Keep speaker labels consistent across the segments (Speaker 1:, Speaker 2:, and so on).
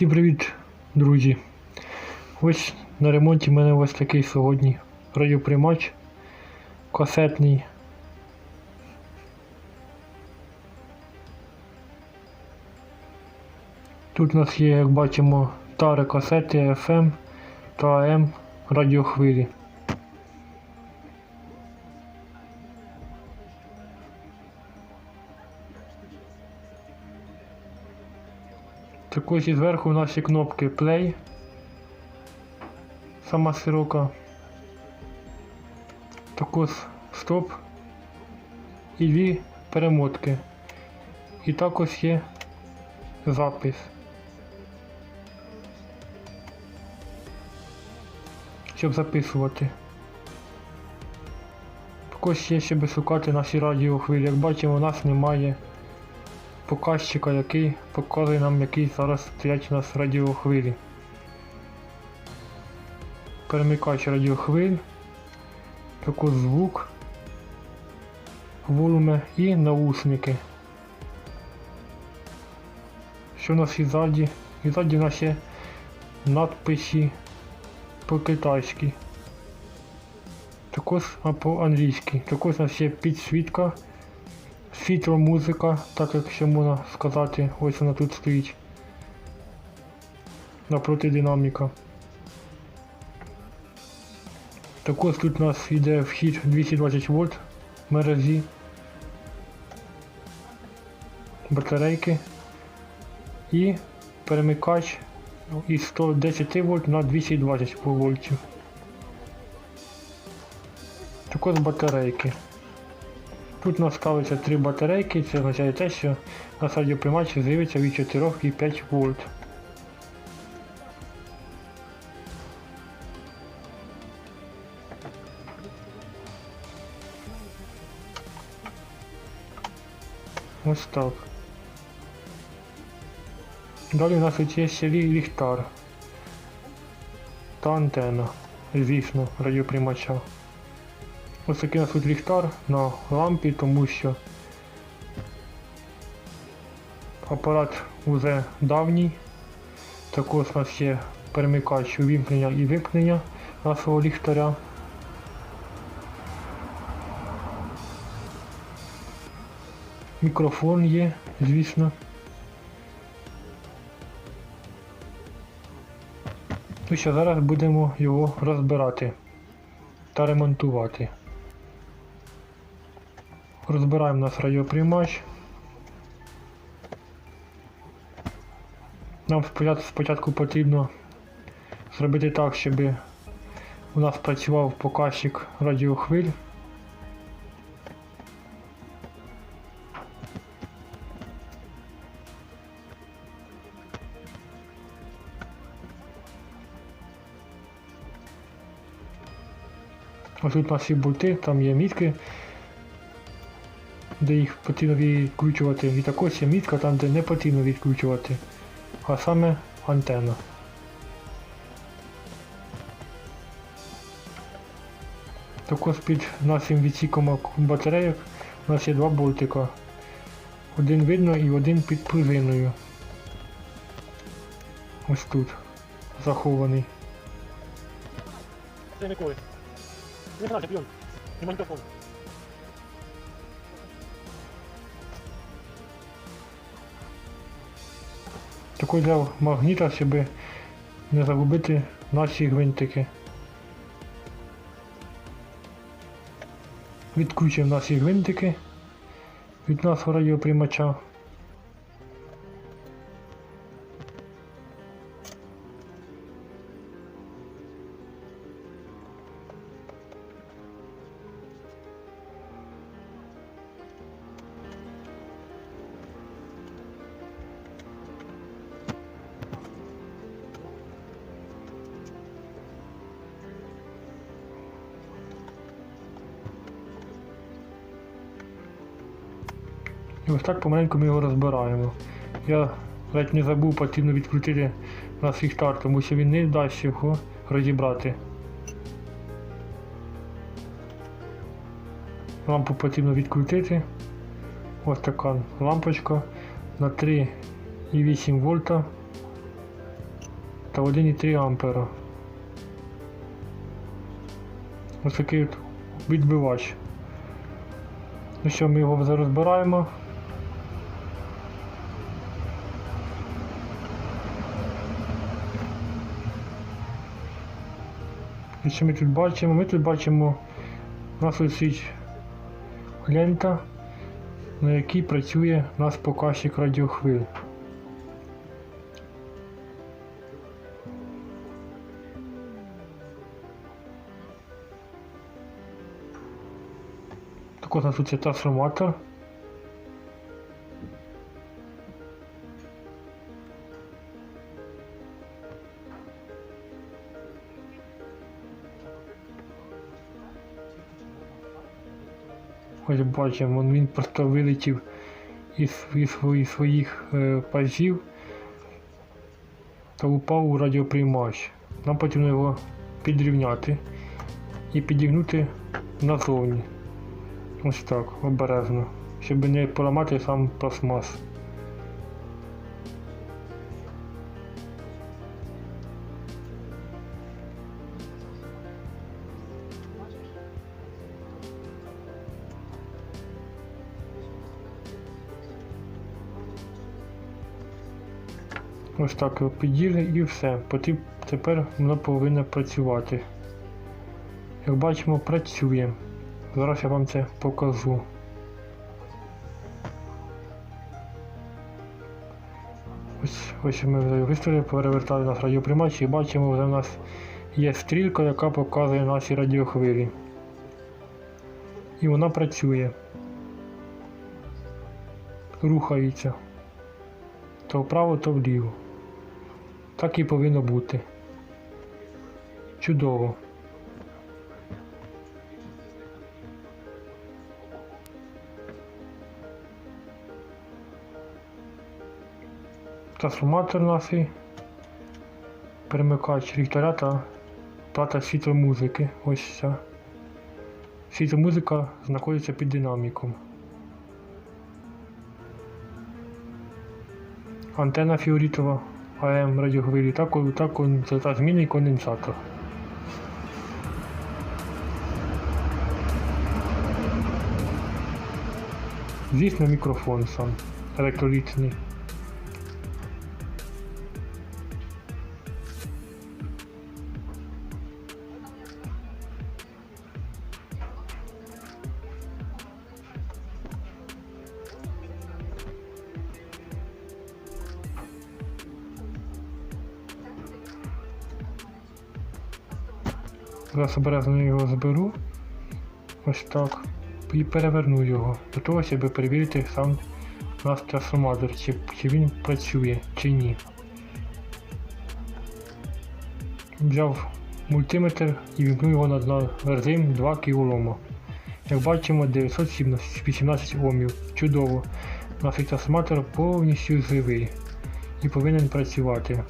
Speaker 1: Всім привіт, друзі! Ось на ремонті в мене ось такий сьогодні радіоприймач касетний. Тут у нас є, як бачимо, тари касети FM та AM радіохвилі. Також і зверху у нас є кнопки Play. Сама широка. Також стоп і дві перемотки. І також є запис. Щоб записувати. Також є, щоб шукати наші радіохвилі. Як бачимо, у нас немає показчика, який показує нам, які зараз стоять у нас радіохвилі. Перемикач радіохвиль, також звук, волюми і наушники. Що у нас і ззаді? І ззаді у нас є надписи по-китайськи. Також по-англійськи. Також у нас є підсвітка світло музика, так як ще можна сказати, ось вона тут стоїть. Напроти динаміка. Також тут у нас йде вхід 220 вольт мережі. Батарейки і перемикач із 110 вольт на 220 вольтів. Також батарейки. Тут у нас ставиться три батарейки, це означає те, що на радіоприймач з'явиться від 4 і 5 вольт. Ось так. Далі у нас є ще лі- ліхтар та антенна, звісно, радіоприймача. Ось такий у нас тут ліхтар на лампі, тому що апарат вже давній. Також у нас є перемикач увімкнення і вимкнення нашого ліхтаря. Мікрофон є, звісно. Ну що, зараз будемо його розбирати та ремонтувати. Розбираємо наш радіоприймач. Нам спочатку, потрібно зробити так, щоб у нас працював показчик радіохвиль. Ось тут у нас є болти, там є мітки, де їх потрібно відкручувати. І також є мітка там, де не потрібно відкручувати, а саме антенна. Також під нашим відсіком батарейок у нас є два болтика. Один видно і один під пружиною. Ось тут захований.
Speaker 2: Це не. Не. Не магнітофон.
Speaker 1: Такий взяв магніта, щоб не загубити наші гвинтики. Відкручуємо наші гвинтики від нашого радіоприймача. І ось так помаленьку ми його розбираємо. Я ледь не забув, потрібно відкрутити наш ліхтар, тому що він не дасть його розібрати. Лампу потрібно відкрутити. Ось така лампочка на 3,8 вольта. та 1,3 ампера. Ось такий от відбивач. Ну що, ми його зараз розбираємо. І що ми тут бачимо? Ми тут бачимо, у нас висить лента, на якій працює наш показчик радіохвиль. Також у нас тут є трансформатор. Ось бачимо, він просто вилетів із, із своїх, своїх е, пазів та упав у радіоприймач. Нам потрібно його підрівняти і підігнути назовні. Ось так, обережно, щоб не поламати сам пластмас. Ось так його і все. Тепер воно повинно працювати. Як бачимо, працює. Зараз я вам це покажу. Ось, ось ми вже виставили, перевертали наш радіоприймач і бачимо, вже в нас є стрілка, яка показує наші радіохвилі. І вона працює. Рухається. То вправо, то вліво. Так і повинно бути. Чудово. Трансформатор наш, перемикач ліхтаря та плата світломузики. Ось ця. Світломузика знаходиться під динаміком. Антенна фіорітова АМ радіохвилі та, та, та, та змінний конденсатор. Звісно, мікрофон сам електролітний. Зараз обережно його зберу. Ось так. І переверну його. До того, щоб перевірити сам наш трансформатор, чи, чи він працює, чи ні. Взяв мультиметр і вімкнув його на, режим 2 кОм. Як бачимо, 918 Омів. Чудово. Наш трансформатор повністю живий і повинен працювати.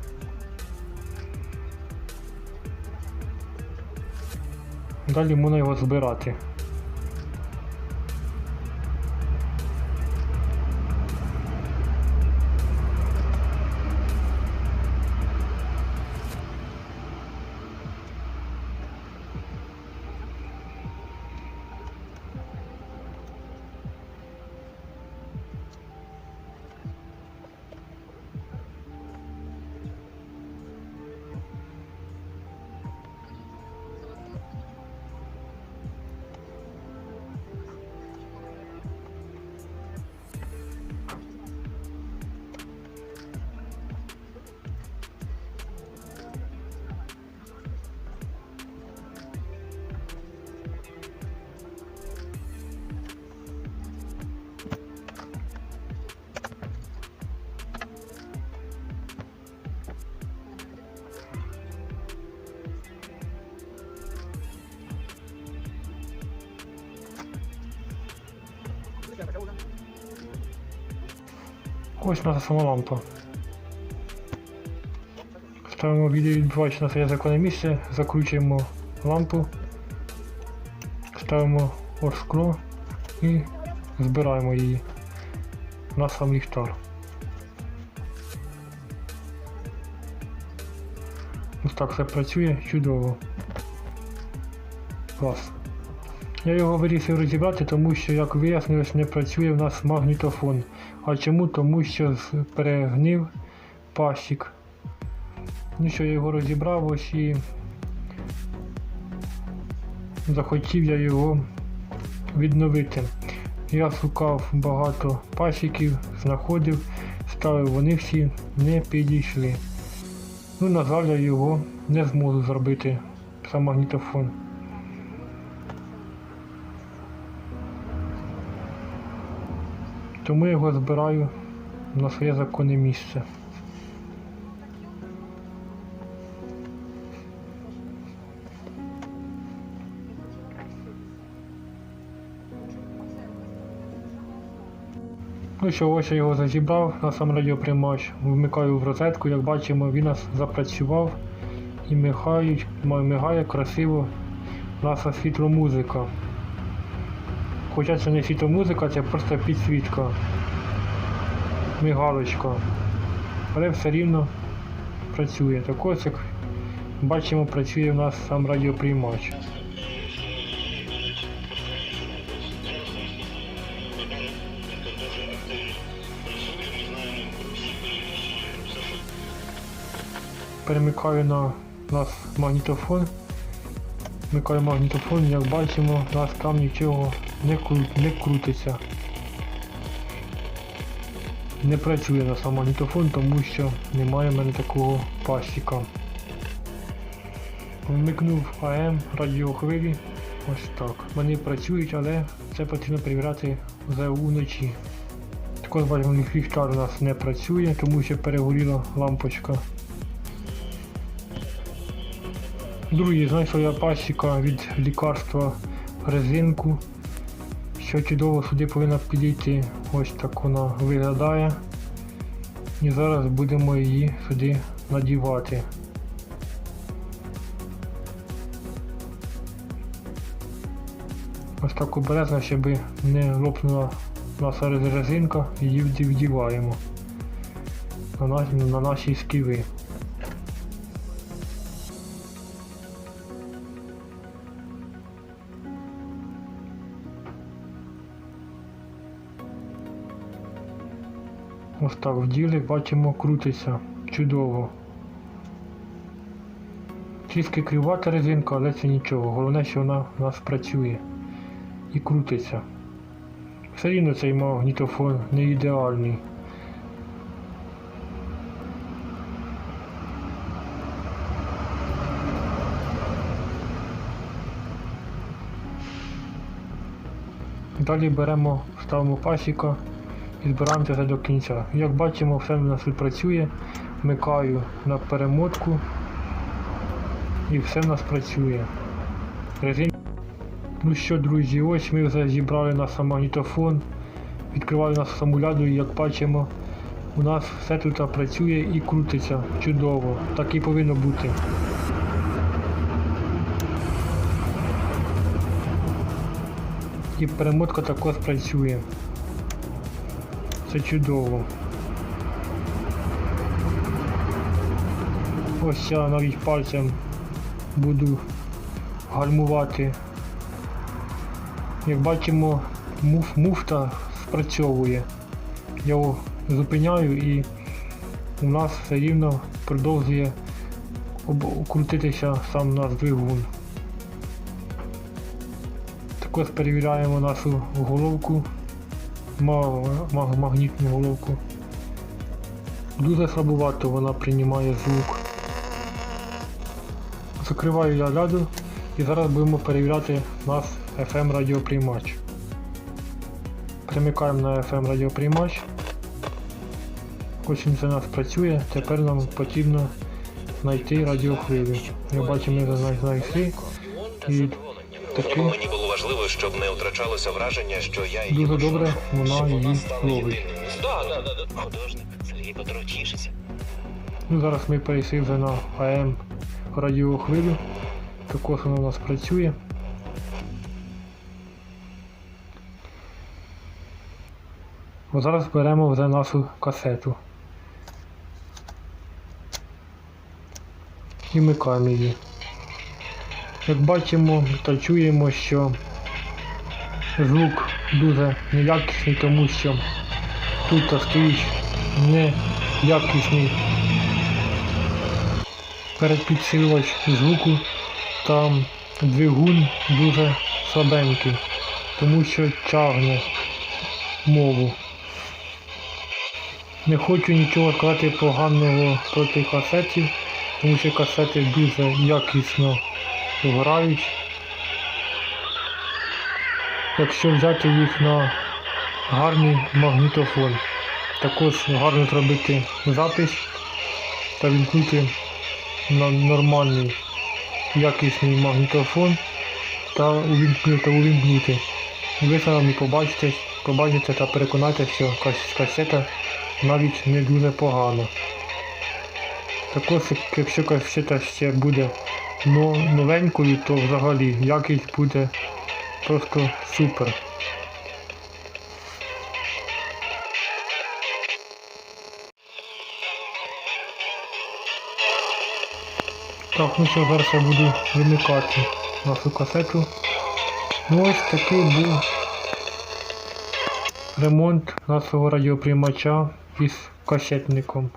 Speaker 1: Далі можна його збирати. Ось наша сама лампа. Ставимо відеовідбивач на своє законне місце, закручуємо лампу, ставимо оргскло і збираємо її на сам ліхтар. Ось так все працює чудово. Клас. Я його вирішив розібрати, тому що, як вияснилось, не працює в нас магнітофон. А чому? Тому що перегнив пасік. Ну що, я його розібрав ось і захотів я його відновити. Я шукав багато пасіків, знаходив, ставив, вони всі не підійшли. Ну, на жаль, я його не зможу зробити сам магнітофон. Тому я його збираю на своє законне місце. Ну що, ось я його зазібрав на сам радіоприймач, вмикаю в розетку, як бачимо, він нас запрацював і мигають, м- мигає красиво наша світломузика. Хоча це не світломузика, це просто підсвітка, мигалочка. Але все рівно працює. Так ось як бачимо, працює в нас сам радіоприймач. перемикаю на нас магнітофон. Вмикаю магнітофон, як бачимо, у нас там нічого не, не крутиться. Не працює на сам магнітофон, тому що немає в мене такого пасіка. Вмикнув АМ радіохвилі. Ось так. Вони працюють, але це потрібно перевіряти вже вночі. Також бачимо, ліхтар у нас не працює, тому що перегоріла лампочка. Друзі, знайшов я пасіка від лікарства резинку. Що чудово сюди повинна підійти. Ось так вона виглядає. І зараз будемо її сюди надівати. Ось так обережно, щоб не лопнула наша резинка, її вді- вдіваємо на наші сківи. Ось так вділи, бачимо, крутиться. Чудово. Трішки кривата резинка, але це нічого. Головне, що вона у нас працює і крутиться. Все рівно цей магнітофон не ідеальний. Далі беремо, ставимо пасіка все до кінця. Як бачимо, все в нас працює. Вмикаю на перемотку і все в нас працює. Резин... Ну що, друзі, ось ми вже зібрали наш магнітофон. Відкриваю нашу самуляду і як бачимо, у нас все тут працює і крутиться чудово. Так і повинно бути. І перемотка також працює. Це чудово. Ось я навіть пальцем буду гальмувати. Як бачимо, муф, муфта спрацьовує. Я його зупиняю і у нас все рівно продовжує крутитися сам наш двигун. Також перевіряємо нашу головку, ма- ма- магнітну головку. Дуже слабовато вона приймає звук. Закриваю я ляду і зараз будемо перевіряти наш FM радіоприймач. Примикаємо на FM радіоприймач. Ось він це нас працює, тепер нам потрібно знайти радіохвилю. Як бачимо, ми знайшли. І таки
Speaker 3: Мені було важливо, щоб не втрачалося враження, що я її
Speaker 1: дуже добре вона
Speaker 3: щоб
Speaker 1: її
Speaker 3: стала
Speaker 1: ловить.
Speaker 3: єдиною. Да, да, да, да. Художник Сергій Петро тішиться.
Speaker 1: Ну, зараз ми перейшли вже на АМ радіохвилю. Також вона у нас працює. О, зараз беремо вже нашу касету. і вмикаємо її. Як бачимо та чуємо, що звук дуже неякісний, тому що тут стоїть неякісний передпідсилювач звуку та двигун дуже слабенький, тому що тягне мову. Не хочу нічого сказати поганого проти касетів, тому що касети дуже якісно грають. Якщо взяти їх на гарний магнітофон, також гарно зробити запис та вімкнути на нормальний якісний магнітофон та увімкнути, ви самі побачите, побачите та переконайтеся, що кас- касета навіть не дуже погана. Також якщо касета ще буде новенькою, то взагалі якість буде просто супер. Так, ну що, зараз я буду вимикати нашу касету. Ну ось такий був ремонт нашого радіоприймача із касетником.